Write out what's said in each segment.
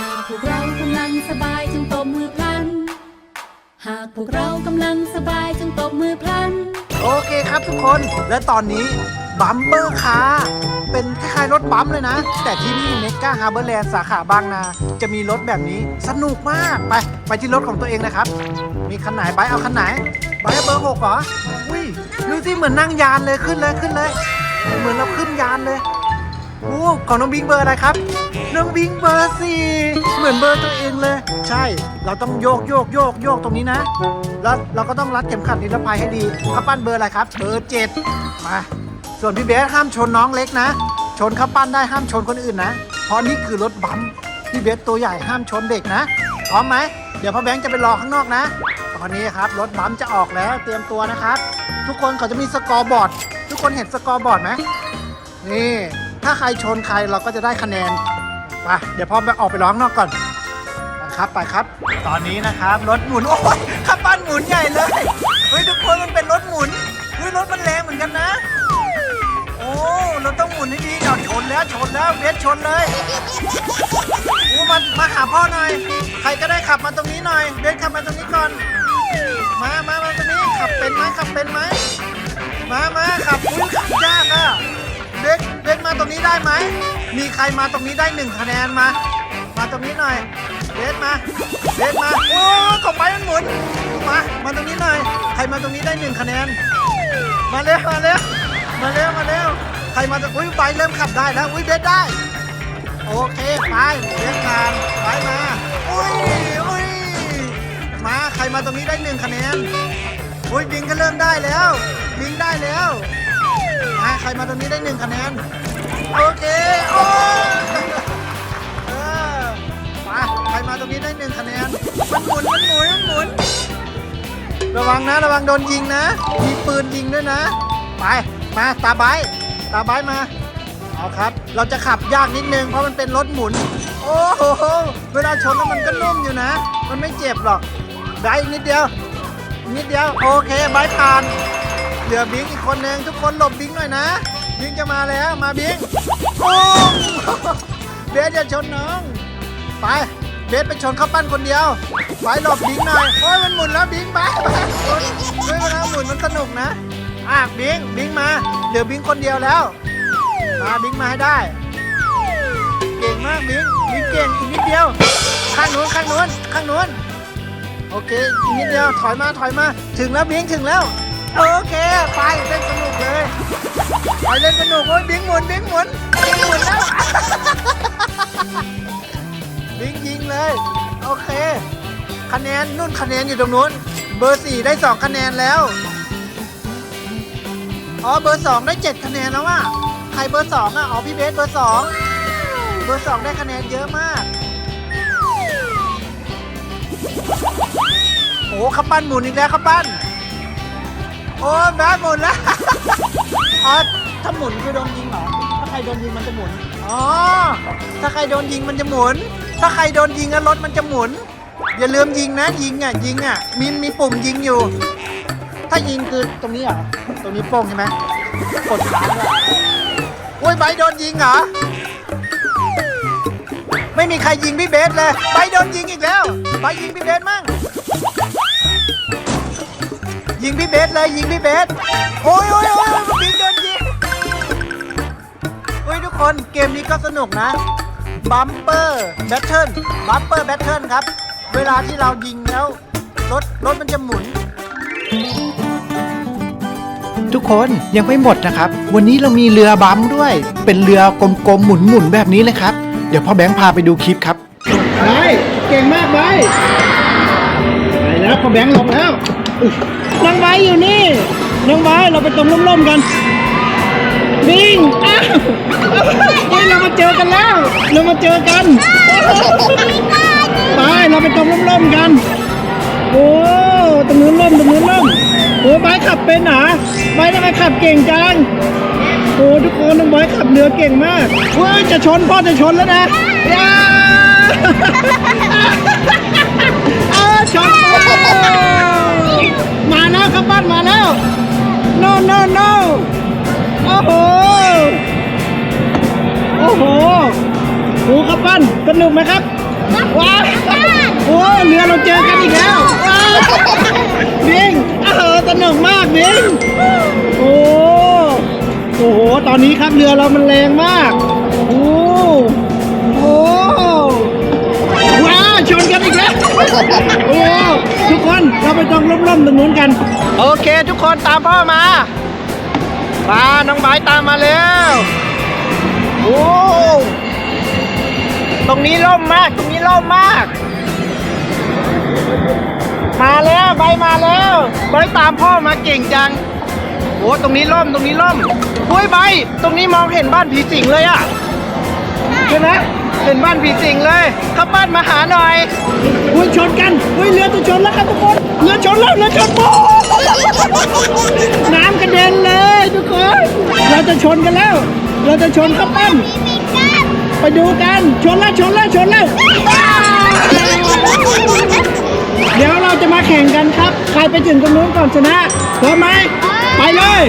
หากพวกเรากำลังสบายจงตบมือพลัน หากพวกเรากำลังสบายจงตบมือพลัน โอเคครับทุกคน และตอนนี้บัมเบอร์คาร์เป็นคล้ายๆรถบัมเลยนะ แต่ที่นี่เมกาฮาร์เบอร์แลนด์สาขาบางนา จะมีรถแบบนี้สนุกมาก ไป ไปที่รถของตัวเองนะครับ มีคันไหนไปเอาคันไหนไปเบอร์หกเหรอ อุ้ยดูสิเหมือนนั่งยานเลยขึ้นเลยขึ้นเลย เหมือนเราขึ้นยานเลย โอ้ของน้องบิงเบอร์อะไรครับ น้องบิงเบอร์สี่เหมือนเบอร์ตัวเองเลย ใช่ เราต้องโยกโยกโยกโยกตรงนี้นะ แล้วเราก็ต้องรัดเข็มขัดนิรภัยให้ดีข้าวปั้นเบอร์อะไรครับ เบอร์เจ็ดมา ส่วนพี่เบสห้ามชนน้องเล็กนะ ชนข้าวปั้นได้ห้ามชนคนอื่นนะ เพราะนี่คือรถบัมพี่เบสตัวใหญ่ห้ามชนเด็กนะ พร้อมไหม เดี๋ยวพ่อแบงค์จะไปรอข้างนอกนะ ตอนนี้ครับรถบัมป์จะออกแล้วเตรียมตัวนะครับ ทุกคนเขาจะมีสกอร์บอร์ด ทุกคนเห็นสกอร์บอร์ดไหมนี่ ถ้าใครชนใครเราก็จะได้คะแนน ไปเดี๋ยวพ่อไปออกไปร้องนอกก่อนนะครับไปครับ ตอนนี้นะครับรถหมุนโอ้ยขับบ้านหมุนใหญ่เลยเฮ้ยทุกคนมันเป็นรถหมุนเฮ้ยรถมันแรงเหมือนกันนะ โอ้เราต้องหมุนให้ดีเดี๋ยวชนแล้วชนแล้วเบสชนเลยโอ้มามาหาพ่อหน่อย ใครก็ได้ขับมาตรงนี้หน่อยเบสขับมาตรงนี้ก่อน มามามาตรงนี้ขับเป็นไหมขับเป็นไหมมามาขับอุ้ยขับยากอะเบสเบส มาตรงนี้ได้ไหม มีใครมาตรงนี้ได้หนึ่งคะแนนมา มาตรงนี้หน่อยเบสมาเบสมา โอ้ขอบไปมันหมุน มา มาตรงนี้หน่อย ใครมาตรงนี้ได้หนึ่งคะแนน มาเร็ว มาเร็ว มาเร็ว มาเร็ว ใครมาตรงอุ้ยไปเริ่มขับได้แล้ว อุ้ยเบสได้ โอเคไปเบสผ่านไปมา อุ้ยอุ้ยมา ใครมาตรงนี้ได้หนึ่งคะแนน อุ้ยบิงก็เริ่มได้แล้ว บิงได้แล้วมาใครมาตรงนี้ได้หนึ่งคะแนน โอเค โอ้เออมาใครมาตรงนี้ได้หนึ่งคะแนน มันหมุน มันหมุน มันหมุน ระวังนะ ระวังโดนยิงนะ มีปืนยิงด้วยนะ ไป มาตาไบร์ทตาไบร์ทมา เอาครับ เราจะขับยากนิดนึงเพราะมันเป็นรถหมุน โอ้โห เวลาชนแล้วมันก็นุ่มอยู่นะ มันไม่เจ็บหรอกได้อีกนิดเดียว นิดเดียว โอเคบายผ่าน เหลือบิงอีกคนนึงทุกคนหลบบิงหน่อยนะ บิงจะมาแล้ว มาบิงโอ้งเบสอย่าชนน้อง ไป เบสไปชนข้าวปั้นคนเดียว ไปหลบบิงหน่อยโอ้ยมันหมุนแล้วบิงไปไปเฮ้ยเวลาหมุนมันสนุกนะ อะบิงบิงมาเหลือบิงคนเดียวแล้ว มาบิงมาให้ได้ เก่งมากบิงบิงเก่งอีกนิดเดียว ข้างนู้นข้างนู้นข้างนู้น โอเคอีกนิดเดียวถอยมาถอยมา ถึงแล้วบิงถึงแล้ว โอเค ไปเล่นสนุกเลย ไปเล่นสนุกโอ้ยบิงหมุนบิงหมุนบิงหมุนแล้วบิงยิงเลย โอเค คะแนนนุ่นคะแนนอยู่ตรงนู้น เบอร์สี่ได้สองคะแนนแล้ว อ๋อเบอร์สองได้เจ็ดคะแนนแล้วว่ะใครเบอร์สองอะ อ๋อพี่เบสเบอร์สองเบอร์สองได้คะแนนเยอะมาก โอ้ข้าปั้นหมุนอีกแล้วข้าปั้น โอ้แบดหมุนแล้วอ๋อถ้าหมุนคือโดนยิงเหรอ ถ้าใครโดนยิงมันจะหมุน อ๋อ ถ้าใครโดนยิงมันจะหมุน ถ้าใครโดนยิงแล้วรถมันจะหมุน อย่าลืมยิงนะ ยิงอะ ยิงอะ มีมีปุ่มยิงอยู่ ถ้ายิงคือตรงนี้เหรอ ตรงนี้โป้งใช่ไหมกดค้างด้วยโอ้ยไบร์ทโดนยิงเหรอ ไม่มีใครยิงพี่เบสเลยไบร์ทโดนยิงอีกแล้วไบร์ทยิงพี่เบสมั่ง ยิงพี่เบสเลยยิงพี่เบสโอ้ยโอ้ยโอ้ยโอ้ยบิงโดนยิงเฮ้ยทุกคนเกมนี้ก็สนุกนะบัมเปอร์แบทเทิลบัมเปอร์แบทเทิลครับ เวลาที่เรายิงแล้วรถรถมันจะหมุน ทุกคนยังไม่หมดนะครับ วันนี้เรามีเรือบัมด้วย เป็นเรือกลมๆหมุนๆแบบนี้เลยครับ เดี๋ยวพ่อแบงค์พาไปดูคลิปครับ ไป เก่งมากไปไปแล้วพ่อแบงค์ลบแล้ว น้องไบอยู่นี่น้องไบเราไปตรงร่มๆกันบิงอ้าวเฮ้ยเรามาเจอกันแล้ว เรามาเจอกันไปเราไปตรงร่มๆกัน โอ้ตรงนู้นร่มตรงนู้นร่มโอ้ไบร์ทขับเป็นเหรอไบร์ททำไมขับเก่งจังโอ้ทุกคนน้องไบร์ทขับเรือเก่งมากเฮ้ยจะชนพ่อจะชนแล้วนะย่าเอาชน no no no โอ้โห โอ้โหโอ้ครับบ้านสนุกไหมครับว้าวโอ้เรือเราเจอกันอีกแล้วว้าวบิงเออสนุกมากบิงโอ้โอ้โห ตอนนี้ครับเรือเรามันแรงมากโอ้โอ้ว้าวชนกันอีกแล้วโอ้ ทุกคนเราไปตรงร่มๆตรงนู้นกัน โอเค ทุกคนตามพ่อมามาน้องไบร์ทตามมาแล้วโอ้ตรงนี้ร่มมาก ตรงนี้ร่มมาก มาแล้วใบมาแล้วใบตามพ่อมาเก่งจังโอ้ตรงนี้ร่มตรงนี้ร่มเฮ้ยใบตรงนี้มองเห็นบ้านผีสิงเลยอะเห็นไหมเห็นบ้านผีสิงเลยเข้าบ้านมาหาหน่อย อุ้ยชนกันอุ้ยเรือจะชนแล้วครับทุกคนเรือชนแล้วเรือชนโป๊ะน้ำกระเด็นเลยทุกคนเราจะชนกันแล้ว เราจะชนเข้าปั้นไปดูกันชนแล้วชนแล้วชนแล้วเดี๋ยวเราจะมาแข่งกันครับ ใครไปถึงตรงนู้นก่อนชนะพร้อมไหมไปเลย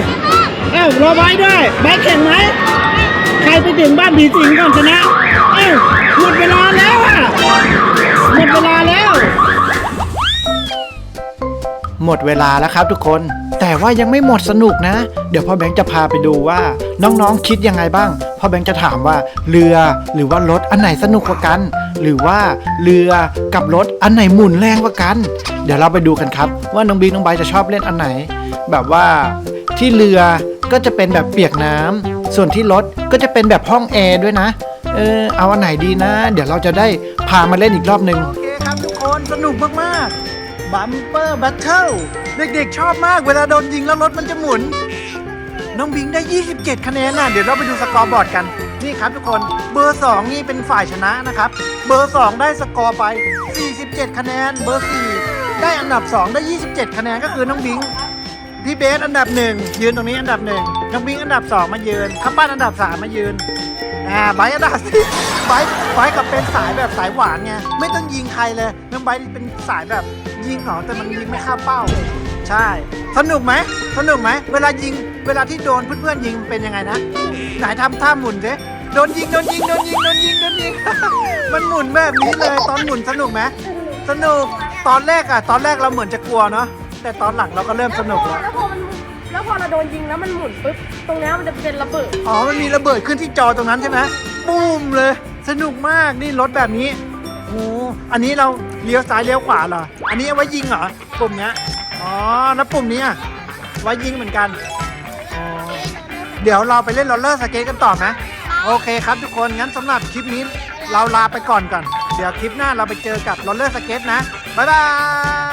เอ้ารอไว้ด้วยไว้แข่งไหมใครไปถึงบ้านผีสิงก่อนชนะเอ้าหมดเวลาแล้วอะ หมดเวลาแล้ว หมดเวลาแล้วครับทุกคน แต่ว่ายังไม่หมดสนุกนะ เดี๋ยวพ่อแบงค์จะพาไปดูว่า น้องๆคิดยังไงบ้าง พ่อแบงค์จะถามว่าเรือหรือว่ารถอันไหนสนุกกว่ากัน หรือว่าเรือกับรถอันไหนหมุนแรงกว่ากัน เดี๋ยวเราไปดูกันครับ ว่าน้องบิ๊น้องไบร์ทจะชอบเล่นอันไหน แบบว่าที่เรือก็จะเป็นแบบเปียกน้ำส่วนที่รถก็จะเป็นแบบห้องแอร์ด้วยนะ เออเอาอันไหนดีนะ เดี๋ยวเราจะได้พามาเล่นอีกรอบหนึ่งโอเคครับทุกคนสนุกมากๆบัมเปอร์แบทเทิลเด็กๆชอบมากเวลาโดนยิงแล้วรถมันจะหมุน น้องบิงได้ 27 คะแนนน่ะเดี๋ยวเราไปดูสกอร์บอร์ดกัน นี่ครับทุกคนเบอร์ 2 นี่เป็นฝ่ายชนะนะครับ เบอร์ 2 ได้สกอร์ไป 47 คะแนน เบอร์ 4 ได้อันดับ 2 ได้ 27 คะแนนก็คือน้องบิงพี่เบสอันดับหนึ่งยืนตรงนี้อันดับหนึ่งน้องบิงอันดับ2มายืนข้าปั้นอันดับ3มายืน อ่าไบร์ทอันดับสี่ไบร์ทไบร์ทกับเป็นสายแบบสายหวานไงไม่ต้องยิงใครเลยน้องไบร์ทเป็นสายแบบยิงเหรอแต่มันยิงไม่เข้าเป้า ใช่ สนุกไหมสนุกไหมเวลายิงเวลาที่โดนเพื่อนๆยิงเป็นยังไงนะไหนทำท่าหมุนสิโดนยิงโดนยิงโดนยิงโดนยิงโดนยิง มันหมุนแบบนี้เลยตอนหมุนสนุกไหมสนุกตอนแรกอะตอนแรกเราเหมือนจะกลัวเนาะแต่ตอนหลังเราก็เริ่มสนุกแล้ว แล้วพอมัน แล้วพอเราโดนยิงแล้วมันหมุนปุ๊บ ตรงเนี้ยมันจะเป็นระเบิด อ๋อ มันมีระเบิดขึ้นที่จอตรงนั้นใช่ไหมปุ้มเลย สนุกมาก นี่รถแบบนี้โอ้อันนี้เราเลี้ยวซ้ายเลี้ยวขวาเหรอ อันนี้เอาไว้ยิงเหรอ ปุ่มเนี้ย อ๋อ แล้วปุ่มนี้อะไว้ยิงเหมือนกัน อ๋อ เดี๋ยวเราไปเล่นโรลเลอร์สเกตกันต่อไหมโอเคครับทุกคน งั้นสำหรับคลิปนี้เราลาไปก่อนก่อน เดี๋ยวคลิปหน้าเราไปเจอกับโรลเลอร์สเกตนะ บ๊ายบาย